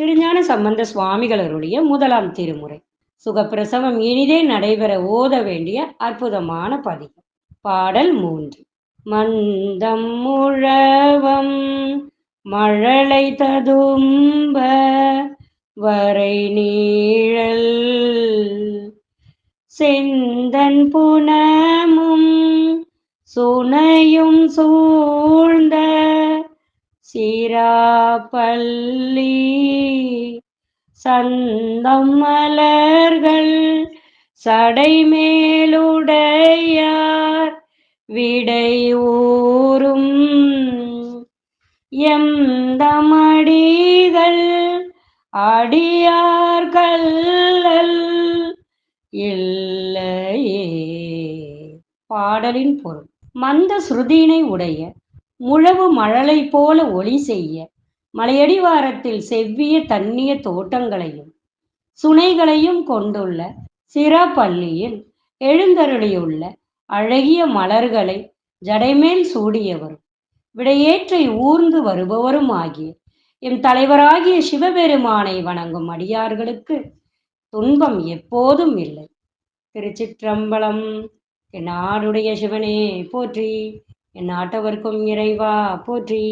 திருஞான சம்பந்த சுவாமிகளருடைய முதலாம் திருமுறை. சுகப்பிரசவம் இனிதே நடைபெற ஓத வேண்டிய அற்புதமான பதிகம் பாடல் மூன்று. மந்தம் முழவம் மழலை ததும்ப வரை நீழல் செந்தன் புனமும் சுனையும் சூழ்ந்த சிராப்பள்ளி சந்தம் மலர்கள் சடைமேலுடையார் ஊரும் எந்தமடிகள் அடியார்கள் இல்லையே. பாடலின் பொருள். மந்த ஸ்ருதியினை உடைய முழவு மழலை போல ஒளி செய்ய மலையடிவாரத்தில் செவ்விய தண்ணிய தோட்டங்களையும் சுனைகளையும் கொண்டுள்ள சிறப்பள்ளியில் எழுந்தருளியுள்ள அழகிய மலர்களை ஜடைமேல் சூடியவரும் விடையேற்றை ஊர்ந்து வருபவரும் ஆகிய எம் தலைவராகிய சிவபெருமானை வணங்கும் அடியார்களுக்கு துன்பம் எப்போதும் இல்லை. திருச்சிற்றம்பலம் என் நாடுடைய சிவனே போற்றி. என் ஆட்டவர்க்கும் இறைவா போற்றி.